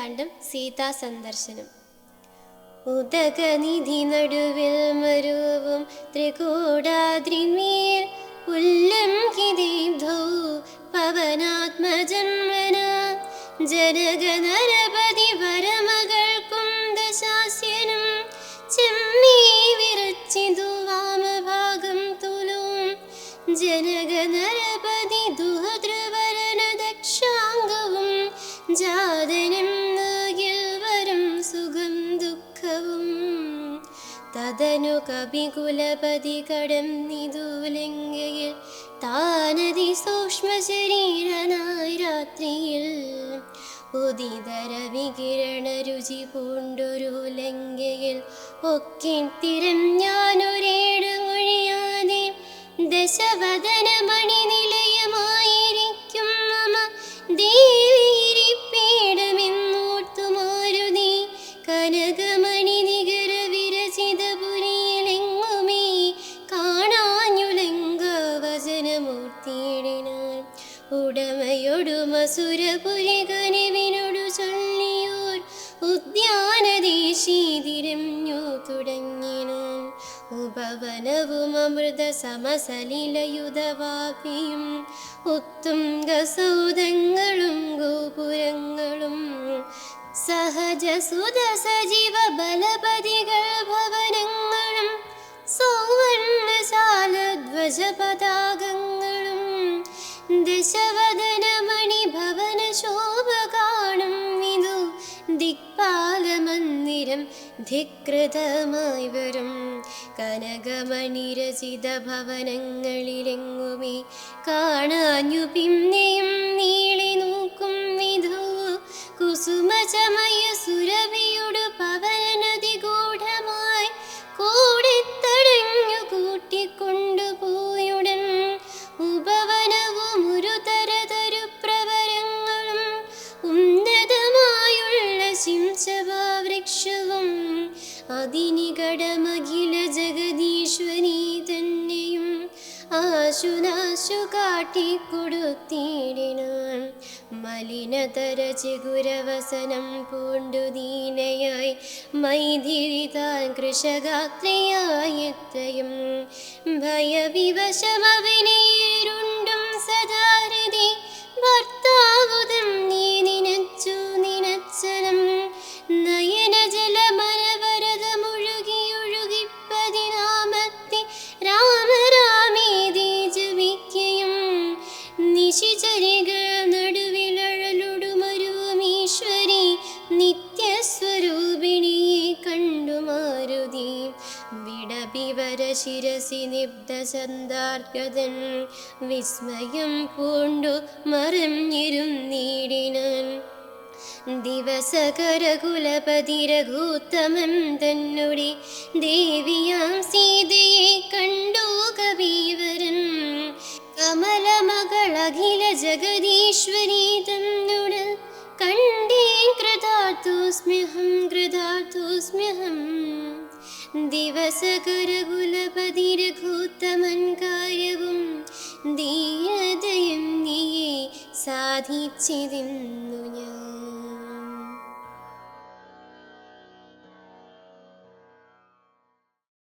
സുന്ദരകാന്ഡം സീതാ സന്ദർശനം. ഉദകനിധി നടുവിൽ മരുവും ത്രികൂടാദ്രിമേൽ ഉല്ലംഘിതീബ്ധൗ പവനാത്മജന്മന. ജനക നരപതി വരമകൾക്കും ദശാസ്യനും ചെമ്മീ വിരച്ചിതു വാമഭാഗം തുലും. ജനക നരപതി ദുഹദ്രവരന ദക്ഷാംഗവും ജാതനം തദനു കവികുലപതി കടന്നിതുലങ്കയിൽ താനതി സൂക്ഷ്മ ശരീരനായി രാത്രിയിൽ. ഉദിതര വികിരണ രുചി പൂണ്ടൊരു ലങ്കയിൽ. ഒക്കെ തിരഞ്ഞാനൊരേട് മൊഴിയാതെ ദശവദന മണിനിലയമായിരിക്കും ഉടമയൊടുമസുരപുരി കനിവിനോടു ചൊല്ലിയോർ ഉദ്യാനദേശീതിരഞ്ഞു തുടങ്ങിനാൻ ഉപവനവും അമൃത സമസലിലയുധവാപിയും ഉത്തുംഗസൗധങ്ങളും ഗോപുരങ്ങളും സഹജ സുത സജീവ ബലപതികൾ ഭവനങ്ങളും സൗവർണശാലധ്വജ പതാകങ്ങളും ദിക്പാലമന്ദിരം ധികൃതമായി വരും. കനകമണിരചിത ഭവനങ്ങളിലെങ്ങുമേ കാണാഞ്ഞു. പിന്നെയും നീളി അതിനികടമഖില ജഗദീശ്വരി തന്നെയും ആശുനാശു കാട്ടിക്കൊടുത്തിടിനാൻ. മലിനതര ചിഗുരവസനം പൂണ്ടു ദീനയായി. മൈഥിരി താൻ കൃഷഗാത്രയായെത്രയും ഭയവിവശമവിനേരുണ്ടും നിശിചരികൾ നടുവിലഴലുടുമരുമീശ്വരി നിത്യസ്വരൂപിണിയെ കണ്ടു മാരുതി വിടപിവര ശിരസി നിബ്ദ ചന്ദാർഗതൻ വിസ്മയം പൂണ്ടു മറഞ്ഞിരുന്നീടിനാൻ. ദിവസകരകുലപതി രഘൂത്തമൻ തന്നുടി ദേവിയാം സീതയെ കണ്ടു ജഗദീശ്വരി തന്നുട് കണ്ടേ കൃതാർത്ഥോസ്മ്യഹം കൃതാർത്ഥോസ്മ്യഹം. ദിവസകരകുലപതി രഘൂത്തമൻ കാര്യവും ദീയതയും നീയെ സാധിച്ചിരുന്നു ഞാൻ.